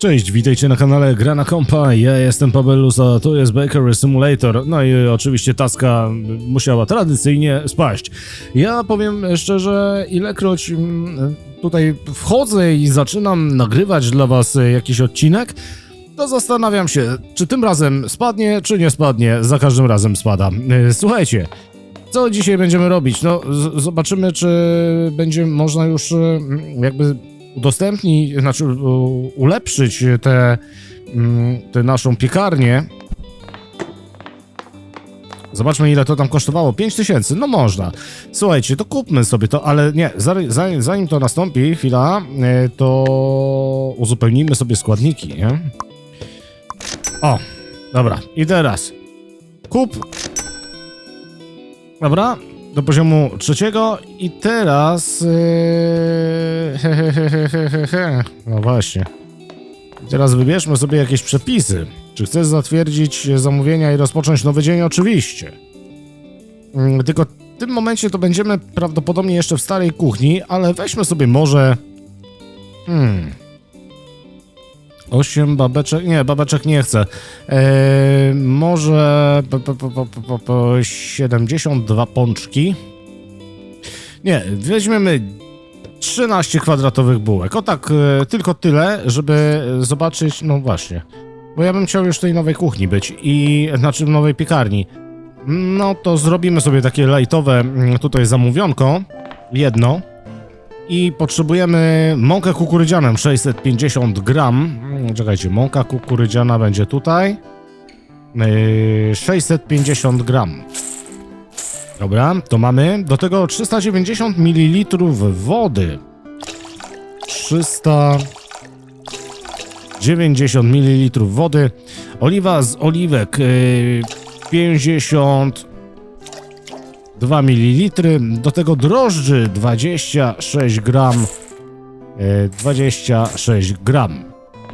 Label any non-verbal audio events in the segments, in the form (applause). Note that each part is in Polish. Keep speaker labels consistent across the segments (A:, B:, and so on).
A: Cześć, witajcie na kanale Gra na Kompa, ja jestem Pabelus, a to jest Bakery Simulator, no i oczywiście taska musiała tradycyjnie spaść. Ja powiem szczerze, ilekroć mm, tutaj wchodzę i zaczynam nagrywać dla was jakiś odcinek, to zastanawiam się, czy tym razem spadnie, czy nie spadnie, za każdym razem spada. E, Słuchajcie, co dzisiaj będziemy robić? No, zobaczymy, czy będzie można już e, jakby udostępnić, znaczy ulepszyć tę mm, tę naszą piekarnię. Zobaczmy, ile to tam kosztowało. 5000, no można. Słuchajcie, to kupmy sobie to, ale nie, zanim, zanim, zanim to nastąpi, chwila, e, to uzupełnijmy sobie składniki, nie? O, dobra, i teraz kup Dobra, do poziomu trzeciego i teraz... Yy. No właśnie. Teraz wybierzmy sobie jakieś przepisy. Czy chcesz zatwierdzić zamówienia i rozpocząć nowy dzień? Oczywiście. Mm, Tylko w tym momencie to będziemy prawdopodobnie jeszcze w starej kuchni, ale weźmy sobie może... Hmm... 8 babeczek. Nie, babeczek nie chcę. Eee, może po, po, po, po, po, po 72 pączki. Nie, weźmiemy 13 kwadratowych bułek. O tak, e, tylko tyle, żeby zobaczyć. No właśnie. Bo ja bym chciał już w tej nowej kuchni być i znaczy nowej piekarni. No to zrobimy sobie takie lightowe mm, tutaj zamówionko. Jedno. I potrzebujemy mąkę kukurydzianą 650 gram. Mm, Czekajcie, mąka kukurydziana będzie tutaj. Yy, 650 gram. Dobra, to mamy. Do tego 390 ml wody. 390 ml wody. Oliwa z oliwek yy, 50 2 ml, do tego drożdży 26 gram, e, 26 gram.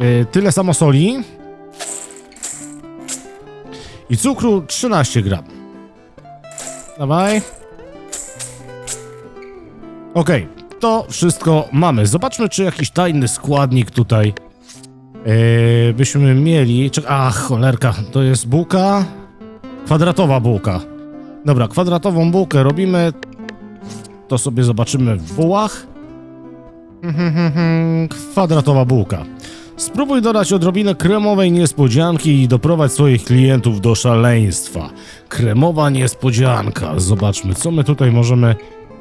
A: E, Tyle samo soli i cukru 13 gram. Dawaj. Okej, to wszystko mamy. Zobaczmy, czy jakiś tajny składnik tutaj e, byśmy mieli. Czek Ach, cholerka, to jest bułka. Kwadratowa bułka. Dobra, kwadratową bułkę robimy. To sobie zobaczymy w bułach. (laughs) Kwadratowa bułka. Spróbuj dodać odrobinę kremowej niespodzianki i doprowadź swoich klientów do szaleństwa. Kremowa niespodzianka. Zobaczmy, co my tutaj możemy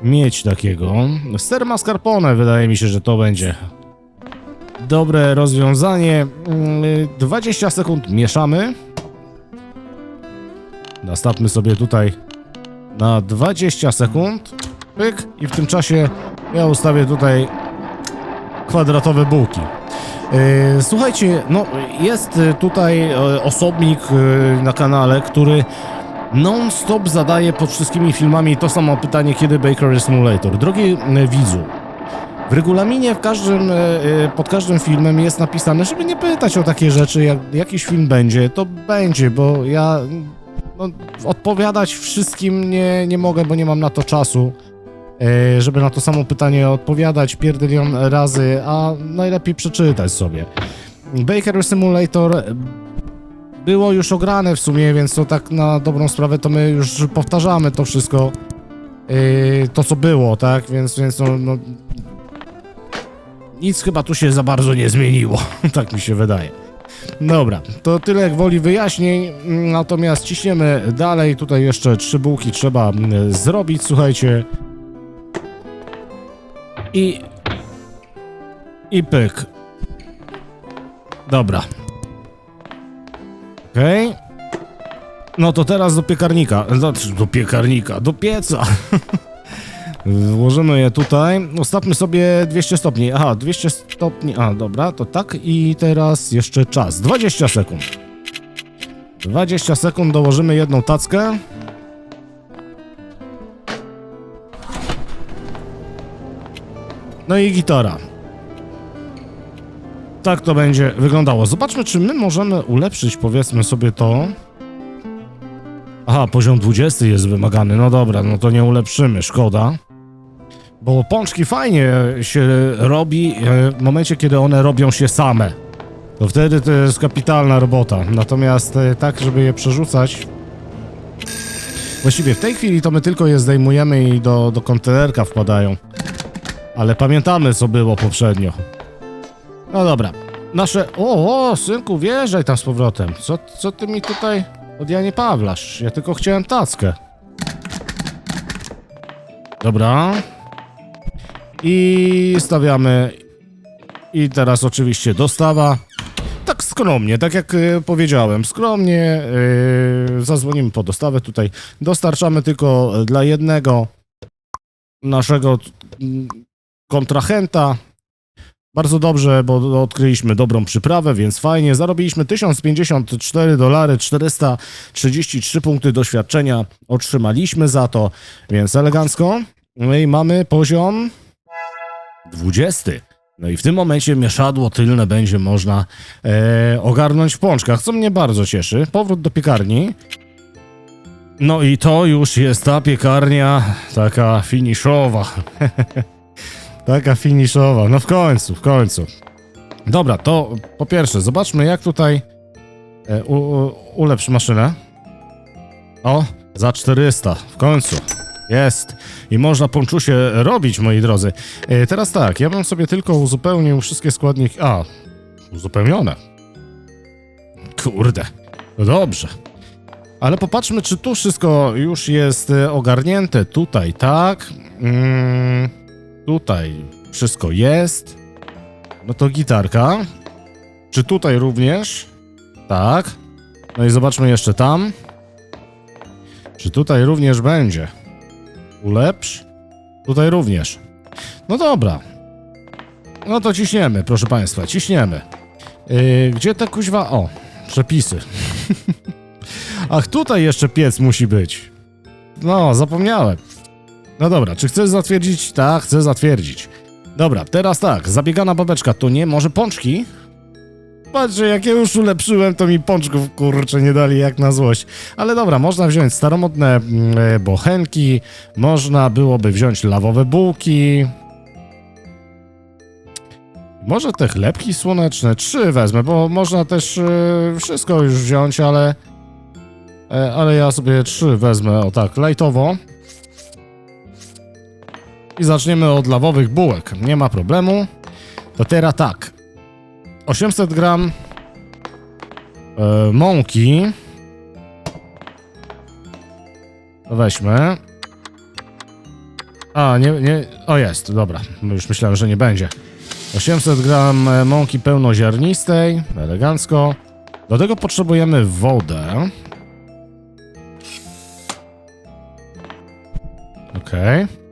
A: mieć takiego. Ser mascarpone, wydaje mi się, że to będzie dobre rozwiązanie. Mm, 20 sekund mieszamy. Nastawmy sobie tutaj na 20 sekund. Pyk. I w tym czasie ja ustawię tutaj kwadratowe bułki. Yy, słuchajcie, no jest y, tutaj e, osobnik na kanale, który non-stop zadaje pod wszystkimi filmami to samo pytanie, kiedy Bakery Simulator. Drogi widzu, w regulaminie w każdym, e, e, pod każdym filmem jest napisane, żeby nie pytać o takie rzeczy, jak jakiś film będzie, to będzie, bo ja no, odpowiadać wszystkim nie, nie mogę, bo nie mam na to czasu, e, żeby na to samo pytanie odpowiadać pierdylion razy, a najlepiej przeczytać sobie. Baker Simulator było już ograne w sumie, więc to tak na dobrą sprawę to my już powtarzamy to wszystko, e, to co było, tak, więc, więc no, no nic chyba tu się za bardzo nie zmieniło, (laughs) tak mi się wydaje. Dobra, to tyle jak woli wyjaśnień, mm, natomiast ciśniemy dalej, tutaj jeszcze trzy bułki trzeba mm, zrobić, słuchajcie. I... I pyk. Dobra. Okej. No to teraz do piekarnika, znaczy do piekarnika, do pieca. (laughs) Włożymy je tutaj. Ustawmy sobie 200 stopni. Aha, 200 stopni. A, dobra, to tak. I teraz jeszcze czas. 20 sekund. 20 sekund dołożymy jedną tackę. No i gitara. Tak to będzie wyglądało. Zobaczmy, czy my możemy ulepszyć, powiedzmy sobie to. Aha, poziom 20 jest wymagany. No dobra, no to nie ulepszymy, szkoda. Bo pączki fajnie się robi e, w momencie, kiedy one robią się same. to wtedy to jest kapitalna robota. Natomiast e, tak, żeby je przerzucać... Właściwie w tej chwili to my tylko je zdejmujemy i do, do kontenerka wpadają. Ale pamiętamy, co było poprzednio. No dobra. Nasze... O, o, synku, wjeżdżaj tam z powrotem. Co, co ty mi tutaj od Janie Pawlasz? Ja tylko chciałem tackę. Dobra. I stawiamy. I teraz oczywiście dostawa. Tak skromnie, tak jak e, powiedziałem, skromnie e, zadzwonimy po dostawę tutaj. Dostarczamy tylko dla jednego naszego mm, kontrahenta. Bardzo dobrze, bo odkryliśmy dobrą przyprawę, więc fajnie. Zarobiliśmy 1054 dolary, 433 punkty doświadczenia otrzymaliśmy za to, więc elegancko. No i mamy poziom 20. No i w tym momencie mieszadło tylne będzie można e, ogarnąć w pączkach, co mnie bardzo cieszy. Powrót do piekarni. No i to już jest ta piekarnia taka finiszowa. (laughs) taka finiszowa. No w końcu, w końcu. Dobra, to po pierwsze, zobaczmy jak tutaj e, u, u, ulepsz maszynę. O, za 400, w końcu. Jest. I można ponczusie robić, moi drodzy. E, teraz tak, ja bym sobie tylko uzupełnił wszystkie składniki... A, uzupełnione. Kurde. No dobrze. Ale popatrzmy, czy tu wszystko już jest e, ogarnięte. Tutaj, tak. Mm, tutaj wszystko jest. No to gitarka. Czy tutaj również? Tak. No i zobaczmy jeszcze tam. Czy tutaj również będzie? Ulepsz. Tutaj również. No dobra. No to ciśniemy, proszę państwa, ciśniemy. Yy, gdzie te kuźwa? O, przepisy. (laughs) Ach, tutaj jeszcze piec musi być. No, zapomniałem. No dobra, czy chcesz zatwierdzić? Tak, chcę zatwierdzić. Dobra, teraz tak, zabiegana babeczka, to nie, może pączki? Patrzcie, jak ja już ulepszyłem, to mi pączków, kurczę, nie dali jak na złość. Ale dobra, można wziąć staromodne mm, e, bochenki, można byłoby wziąć lawowe bułki. Może te chlebki słoneczne, trzy wezmę, bo można też e, wszystko już wziąć, ale... E, ale ja sobie trzy wezmę, o tak, lajtowo. I zaczniemy od lawowych bułek, nie ma problemu. To teraz tak, 800 gram e, mąki. Weźmy. A, nie, nie. O, jest, dobra. Już myślałem, że nie będzie. 800 gram e, mąki pełnoziarnistej. Elegancko. Do tego potrzebujemy wodę. Okej.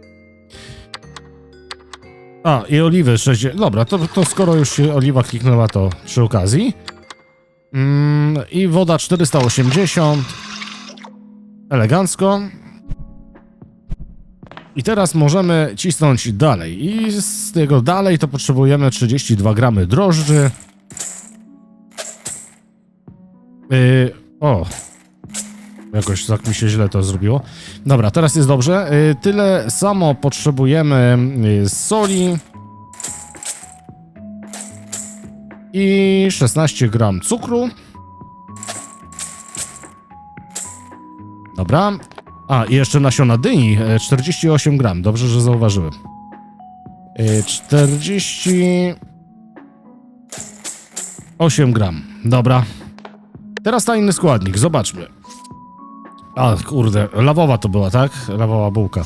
A: A, i oliwy 60. Dobra, to, to skoro już się oliwa kliknęła, to przy okazji. Mm, I woda 480. Elegancko. I teraz możemy cisnąć dalej. I z tego dalej to potrzebujemy 32 gramy drożdży. Yy, o. Jakoś tak mi się źle to zrobiło. Dobra, teraz jest dobrze. Yy, tyle samo potrzebujemy yy, soli. I 16 gram cukru. Dobra. A, i jeszcze nasiona dyni. e, 48 gram. Dobrze, że zauważyłem. Yy, 48 gram. Dobra. Teraz ta inny składnik. Zobaczmy. A, kurde, lawowa to była, tak? Lawowa bułka.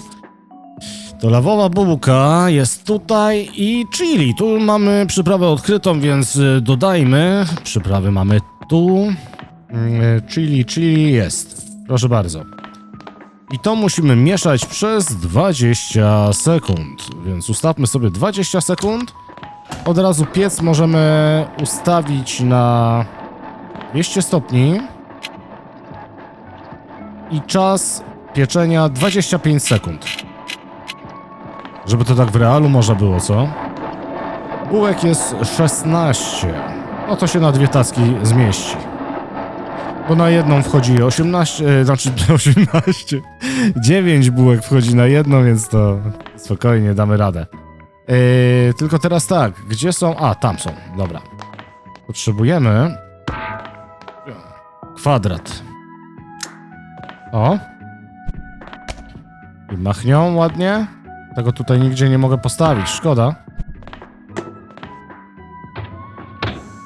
A: To lawowa bułka jest tutaj i chili. Tu mamy przyprawę odkrytą, więc y, dodajmy. Przyprawy mamy tu. Mm, Chili, chili jest. Proszę bardzo. I to musimy mieszać przez 20 sekund. Więc ustawmy sobie 20 sekund. Od razu piec możemy ustawić na 200 stopni. I czas pieczenia 25 sekund. Żeby to tak w realu można było, co? Bułek jest 16. No to się na dwie tacki zmieści. Bo na jedną wchodzi 18, e, znaczy (laughs) 18. 9 bułek wchodzi na jedną, więc to spokojnie damy radę. E, tylko teraz tak, gdzie są? A, tam są, dobra. potrzebujemy kwadrat. O. I machnią ładnie. Tego tutaj nigdzie nie mogę postawić, szkoda.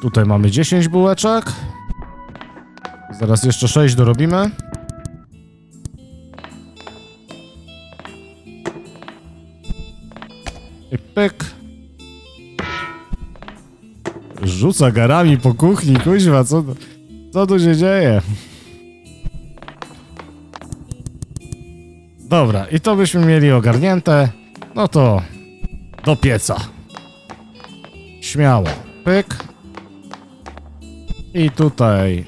A: Tutaj mamy 10 bułeczek. Zaraz jeszcze 6 dorobimy. I pyk. Rzuca garami po kuchni, kuźwa, co, co tu się dzieje? Dobra, i to byśmy mieli ogarnięte. No to do pieca. Śmiało. Pyk. I tutaj.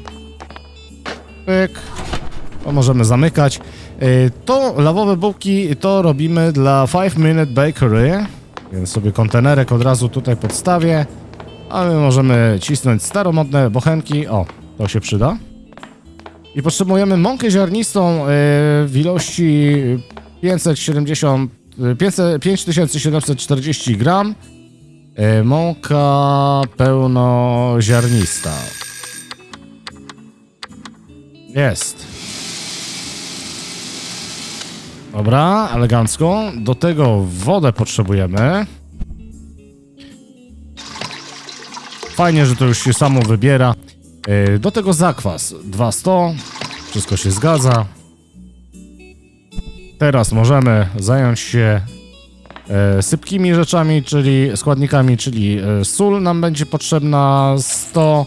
A: Pyk. To możemy zamykać. Y, To lawowe bułki to robimy dla 5 Minute Bakery. Więc sobie kontenerek od razu tutaj podstawię. A my możemy cisnąć staromodne bochenki. O, to się przyda. I potrzebujemy mąkę ziarnistą y, w ilości 570, y, 500, 5740 gram. Y, Mąka pełnoziarnista. Jest. Dobra, elegancko. Do tego wodę potrzebujemy. Fajnie, że to już się samo wybiera. Yy, Do tego zakwas 200. Wszystko się zgadza. Teraz możemy zająć się e, sypkimi rzeczami, czyli składnikami, czyli e, sól nam będzie potrzebna 100.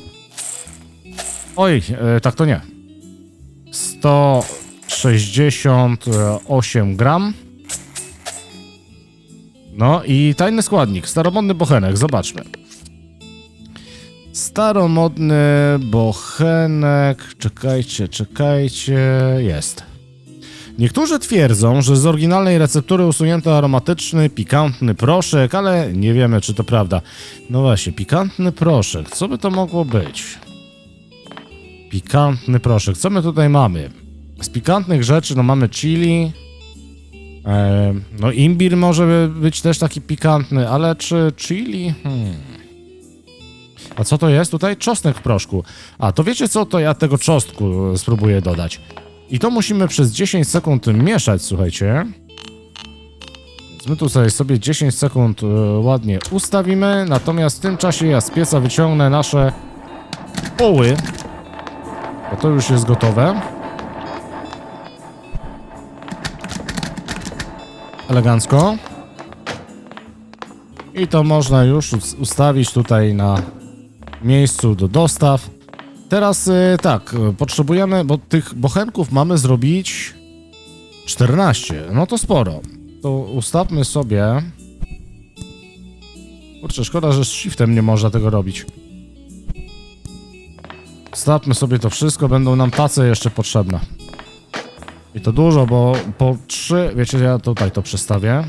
A: Oj, e, tak to nie. 168 gram. No i tajny składnik, staromodny bochenek, zobaczmy. Staromodny bochenek, czekajcie, czekajcie, jest. Niektórzy twierdzą, że z oryginalnej receptury usunięto aromatyczny, pikantny proszek, ale nie wiemy, czy to prawda. No właśnie, pikantny proszek, co by to mogło być? Pikantny proszek, co my tutaj mamy? Z pikantnych rzeczy, no mamy chili, e, no imbir może być też taki pikantny, ale czy chili? Hmm. A co to jest tutaj? Czosnek w proszku. A, to wiecie co? To ja tego czosnku e, spróbuję dodać. I to musimy przez 10 sekund mieszać, słuchajcie. Więc my tutaj sobie 10 sekund e, ładnie ustawimy, natomiast w tym czasie ja z pieca wyciągnę nasze poły, bo to już jest gotowe. Elegancko. I to można już us- ustawić tutaj na miejscu do dostaw. Teraz y, tak, y, potrzebujemy, bo tych bochenków mamy zrobić 14. No to sporo. To ustawmy sobie. Kurczę, szkoda, że z shiftem nie można tego robić. Ustawmy sobie to wszystko, będą nam tace jeszcze potrzebne. I to dużo, bo po trzy, wiecie, ja tutaj to przestawię.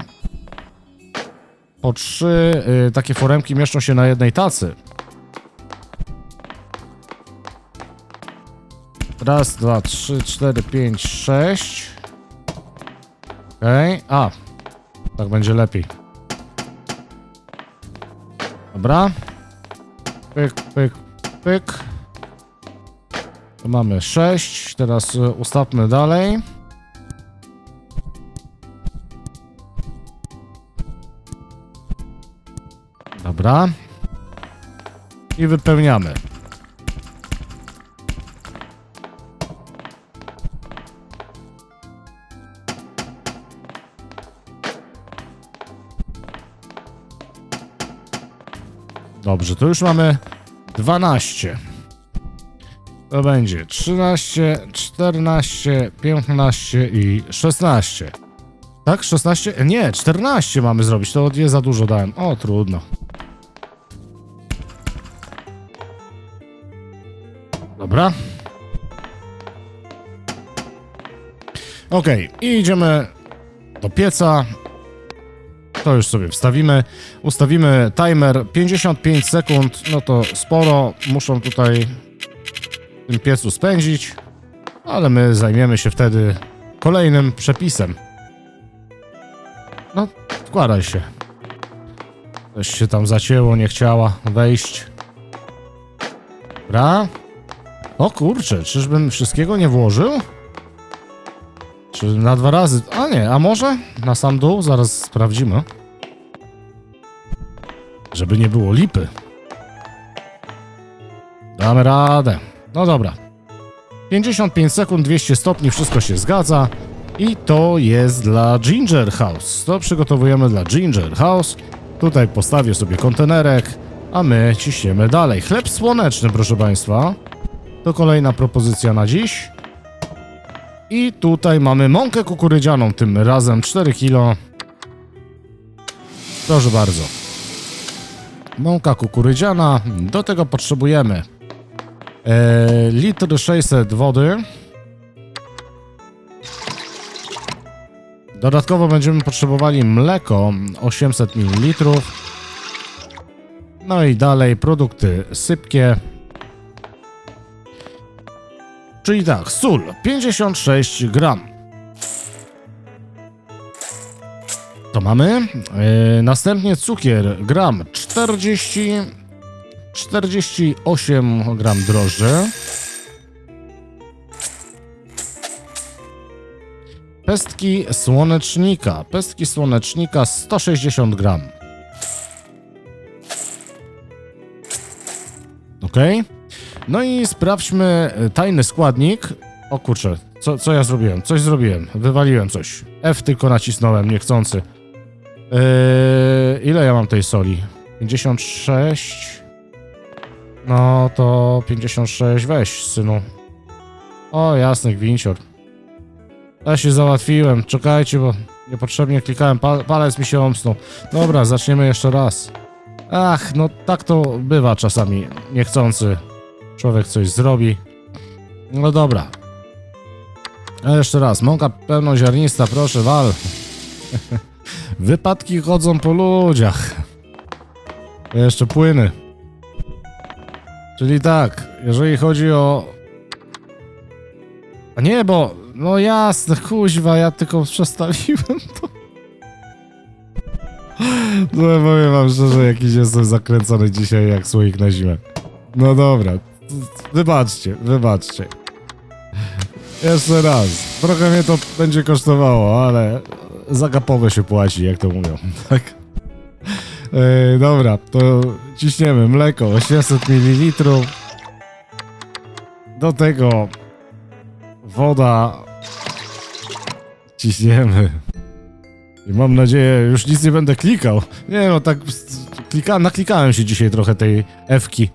A: Po trzy y, takie foremki mieszczą się na jednej tacy. Raz, dwa, trzy, cztery, pięć, sześć. Okej, a. Tak będzie lepiej. Dobra. Pyk, pyk, pyk. Tu mamy sześć. Teraz y, ustawmy dalej. Dobra. I wypełniamy. Dobrze, to już mamy 12. To będzie 13, 14, 15 i 16. Tak? 16? Nie, 14 mamy zrobić. To nie za dużo dałem. O, trudno. Dobra. Okej, i idziemy do pieca. To już sobie wstawimy. Ustawimy timer 55 sekund. No to sporo muszą tutaj w tym piecu spędzić. Ale my zajmiemy się wtedy kolejnym przepisem. No, wkładaj się. Coś się tam zacięło, nie chciała wejść. Dobra. O kurczę, czyżbym wszystkiego nie włożył? Czy na dwa razy? A nie, a może na sam dół? Zaraz sprawdzimy. Żeby nie było lipy. Damy radę. No dobra. 55 sekund, 200 stopni, wszystko się zgadza. I to jest dla Ginger House. To przygotowujemy dla Ginger House. Tutaj postawię sobie kontenerek, a my ciśniemy dalej. Chleb słoneczny, proszę Państwa. To kolejna propozycja na dziś. I tutaj mamy mąkę kukurydzianą, tym razem 4 kg. Proszę bardzo. Mąka kukurydziana, do tego potrzebujemy e, litr 600 wody. Dodatkowo będziemy potrzebowali mleko 800 ml. No i dalej produkty sypkie. Czyli tak, sól 56 gram. To mamy. Yy, następnie cukier gram 40 48 gram drożdży. Pestki słonecznika. Pestki słonecznika 160 gram. Ok. No i sprawdźmy tajny składnik. O kurczę, co, co ja zrobiłem? Coś zrobiłem. Wywaliłem coś. F tylko nacisnąłem, niechcący. Yy, ile ja mam tej soli? 56. No to 56 weź, synu. O, jasny gwincior. Ja się załatwiłem, czekajcie, bo niepotrzebnie klikałem, pa palec mi się omsnął. Dobra, zaczniemy jeszcze raz. Ach, no tak to bywa czasami, niechcący. Człowiek coś zrobi. No dobra. A jeszcze raz, mąka pełnoziarnista, proszę, wal. (laughs) Wypadki chodzą po ludziach. Jeszcze płyny. Czyli tak, jeżeli chodzi o... A nie, bo... No jasne, kuźwa, ja tylko przestawiłem to. No powiem wam szczerze, jakiś jestem zakręcony dzisiaj jak słoik na zimę. No dobra, wybaczcie, wybaczcie. Jeszcze raz. Trochę mnie to będzie kosztowało, ale zagapowe się płaci, jak to mówią. (laughs) Tak? Ej, dobra, to ciśniemy mleko 800 ml. Do tego woda. Ciśniemy. I mam nadzieję, już nic nie będę klikał. Nie no, tak klika, naklikałem się dzisiaj trochę tej F-ki.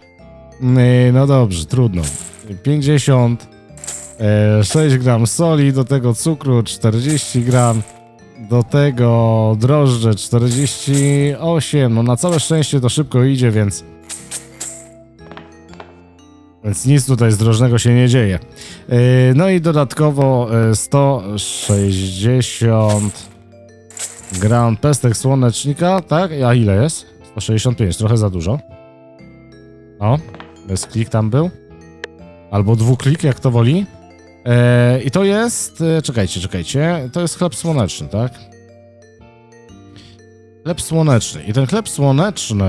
A: Ej, No dobrze, trudno. 50 e, 6 gram soli, do tego cukru 40 gram, do tego drożdże 48. No na całe szczęście to szybko idzie, więc. Więc nic tutaj zdrożnego się nie dzieje. Yy, No i dodatkowo yy, 160 gram pestek słonecznika, tak? A ile jest? 165, trochę za dużo. O, bez klik tam był. Albo dwuklik, jak to woli. E, I to jest. e, Czekajcie, czekajcie. To jest chleb słoneczny, tak? Chleb słoneczny. I ten chleb słoneczny.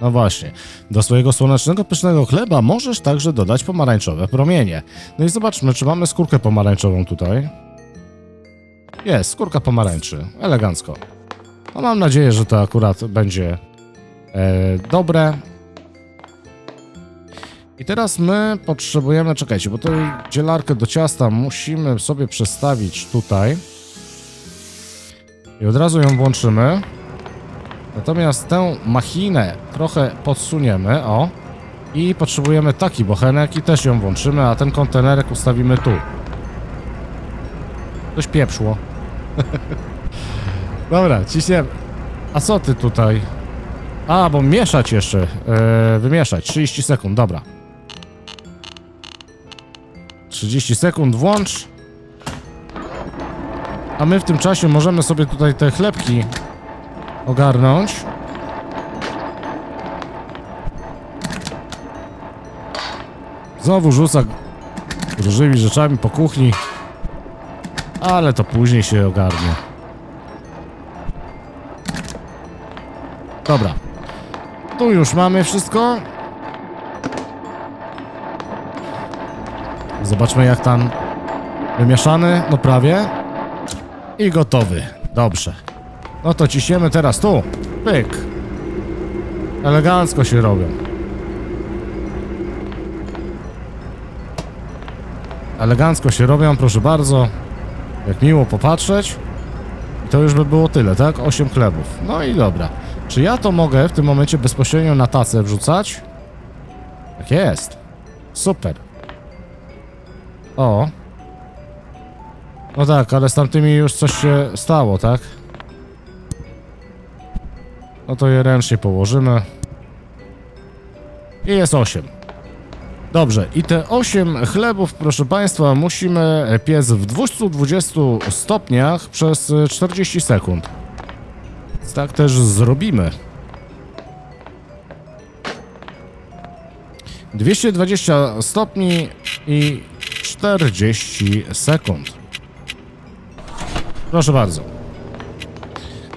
A: No właśnie. Do swojego słonecznego, pysznego chleba możesz także dodać pomarańczowe promienie. No i zobaczmy, czy mamy skórkę pomarańczową tutaj. Jest, skórka pomarańczy. Elegancko. No mam nadzieję, że to akurat będzie e, dobre. I teraz my potrzebujemy, czekajcie, bo tę dzielarkę do ciasta musimy sobie przestawić tutaj. I od razu ją włączymy. Natomiast tę machinę trochę podsuniemy, o. I potrzebujemy taki bochenek i też ją włączymy, a ten kontenerek ustawimy tu. Coś pieprzło. (laughs) Dobra, ciśniemy. A co ty tutaj? A, bo mieszać jeszcze. Yy, wymieszać. 30 sekund, dobra. 30 sekund, włącz. A my w tym czasie możemy sobie tutaj te chlebki ogarnąć. Znowu rzuca różymi rzeczami po kuchni. Ale to później się ogarnie. Dobra. Tu już mamy wszystko. Zobaczmy jak tam wymieszany, no prawie. I gotowy. Dobrze. No to ciśniemy teraz tu. Pyk. Elegancko się robią. Elegancko się robią, proszę bardzo. Jak miło popatrzeć. I to już by było tyle, tak? 8 chlebów. No i dobra. Czy ja to mogę w tym momencie bezpośrednio na tacę wrzucać? Tak jest. Super. O. No tak, ale z tamtymi już coś się stało, tak? No to je ręcznie położymy. I jest 8. Dobrze, i te 8 chlebów, proszę Państwa, musimy piec w 220 stopniach przez e, 40 sekund. Tak też zrobimy. 220 stopni i 40 sekund. Proszę bardzo.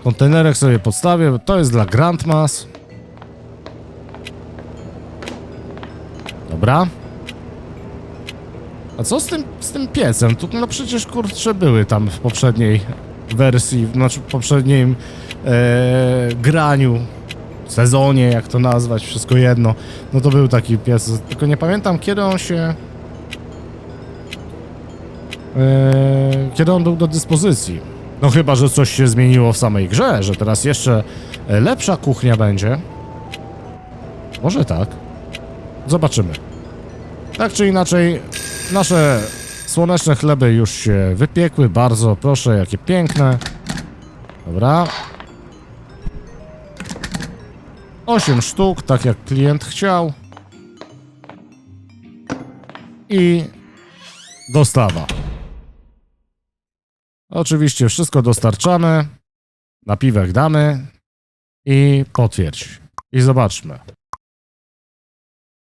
A: Kontenerek sobie podstawię, to jest dla Grandmas. Dobra. A co z tym, z tym piecem? Tu no przecież kurcze były tam w poprzedniej wersji, znaczy w poprzednim e, graniu, sezonie, jak to nazwać, wszystko jedno. No to był taki piec, tylko nie pamiętam kiedy on się... E, kiedy on był do dyspozycji. No chyba, że coś się zmieniło w samej grze, że teraz jeszcze e, lepsza kuchnia będzie. Może tak. Zobaczymy. Tak czy inaczej, nasze słoneczne chleby już się wypiekły. Bardzo proszę, jakie piękne. Dobra. 8 sztuk, tak jak klient chciał. I dostawa. Oczywiście wszystko dostarczamy. Napiwek damy. I potwierdź. I zobaczmy.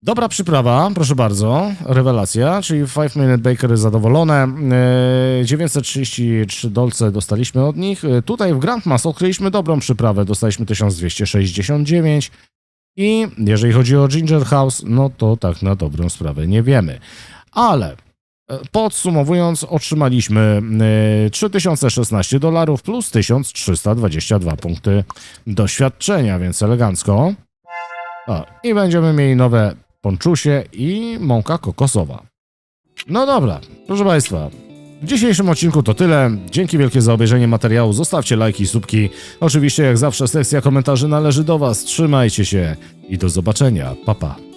A: Dobra przyprawa, proszę bardzo, rewelacja, czyli 5 Minute Bakery zadowolone, e, 933 dolce dostaliśmy od nich, E, tutaj w Grandmas odkryliśmy dobrą przyprawę, dostaliśmy 1269 i jeżeli chodzi o Ginger House, no to tak na dobrą sprawę nie wiemy, ale podsumowując otrzymaliśmy e, 3016 dolarów plus 1322 punkty doświadczenia, więc elegancko. I będziemy mieli nowe ponczusie i mąka kokosowa. No dobra, proszę Państwa. W dzisiejszym odcinku to tyle. Dzięki wielkie za obejrzenie materiału. Zostawcie lajki i subki. Oczywiście, jak zawsze, sekcja komentarzy należy do Was. Trzymajcie się i do zobaczenia. Pa, pa.